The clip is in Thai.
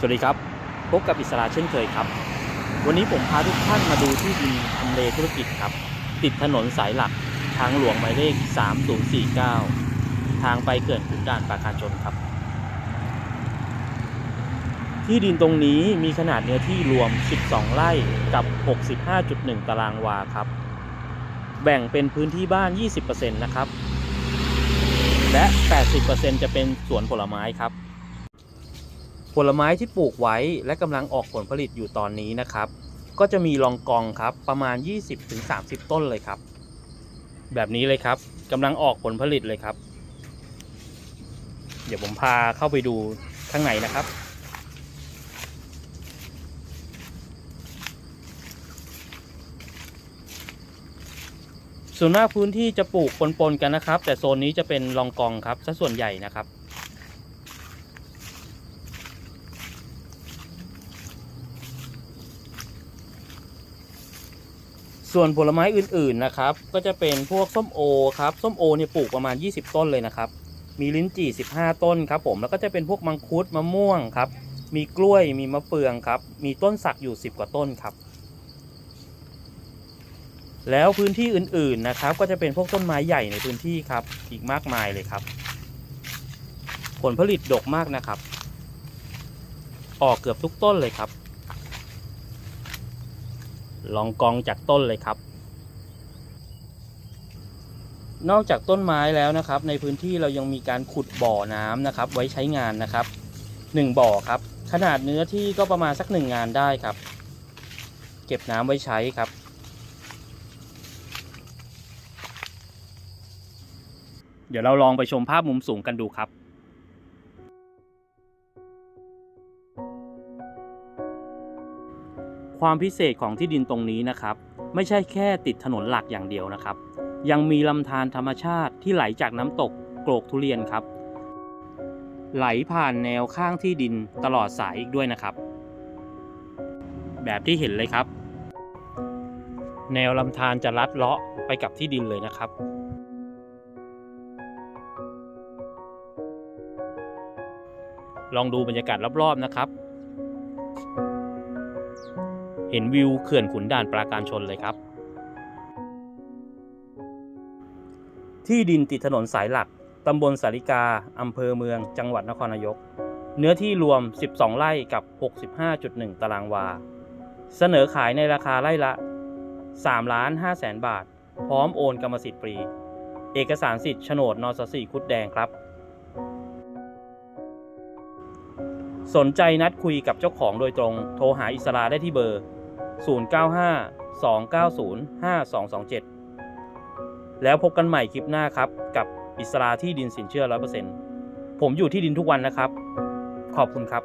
สวัสดีครับ พบกับอิสระเช่นเคยครับ วันนี้ผมพาทุกท่านมาดูที่ดินทำเลธุรกิจครับ ติดถนนสายหลักทางหลวงหมายเลข 3049 ทางไปเขื่อนขุนด่านปราการชนครับ ที่ดินตรงนี้มีขนาดเนื้อที่รวม 12 ไร่กับ 65.1 ตารางวาครับ แบ่งเป็นพื้นที่บ้าน 20%นะครับ และ 80%จะเป็นสวนผลไม้ครับ ผลไม้ที่ปลูกไว้และกำลังออกผลผลิตอยู่ตอนนี้นะครับ ก็จะมีลองกองครับประมาณ 20-30 ต้นเลยครับ แบบนี้เลยครับกำลังออกผลผลิตเลยครับ เดี๋ยวผมพาเข้าไปดูข้างในนะครับส่วนมากพื้นที่จะปลูกปนๆกันนะครับ แต่โซนนี้จะเป็นลองกองครับซะส่วนใหญ่นะครับ ส่วนผลไม้อื่นๆนะครับ ก็จะเป็นพวกส้มโอครับส้มโอเนี่ยปลูกประมาณ 20 ต้นเลยนะครับ มีลิ้นจี่ 15 ต้นครับผมแล้วก็จะเป็นพวกมังคุดมะม่วงครับ มีกล้วยมีมะเฟืองครับ มีต้นสักอยู่ 10 กว่าต้นครับ แล้วพื้นที่อื่นๆนะครับ ก็จะเป็นพวกต้นไม้ใหญ่ในพื้นที่ครับ อีกมากมายเลยครับ ผลผลิตดกมากนะครับ ออกเกือบทุกต้นเลยครับ ลองกองจากต้นเลยครับ นอกจากต้นไม้แล้วนะครับ ในพื้นที่เรายังมีการขุดบ่อน้ำนะครับ ไว้ใช้งานนะครับหนึ่งบ่อครับ ขนาดเนื้อที่ก็ประมาณสักหนึ่งงานได้ครับ เก็บน้ำไว้ใช้ครับเดี๋ยวเราลองไปชมภาพมุมสูงกันดูครับ ความพิเศษของที่ดินตรงนี้นะครับ ไม่ใช่แค่ติดถนนหลักอย่างเดียวนะครับ ยังมีลำธารธรรมชาติที่ไหลจากน้ำตกโกรกทุเรียนครับ ไหลผ่านแนวข้างที่ดินตลอดสายอีกด้วยนะครับ แบบที่เห็นเลยครับ แนวลำธารจะลัดเลาะไปกับที่ดินเลยนะครับลองดูบรรยากาศรอบๆนะครับ เห็นวิวเขื่อนขุนด่านปราการชนเลยครับ ที่ดินติดถนนสายหลัก ตำบลสาริกา อำเภอเมือง จังหวัดนครนายก เนื้อที่รวม 12 ไร่กับ 65.1 ตารางวา เสนอขายในราคาไร่ละ3ล้าน5แสนบาท พร้อมโอนกรรมสิทธิ์ฟรี เอกสารสิทธิ์โฉนดนสสีคุดแดงครับ สนใจนัดคุยกับเจ้าของโดยตรง โทรหาอิสราได้ที่เบอร์ 095 290 5227 แล้วพบกันใหม่คลิปหน้าครับ กับอิสราที่ดินสินเชื่อ 100%ผมอยู่ที่ดินทุกวันนะครับ ขอบคุณครับ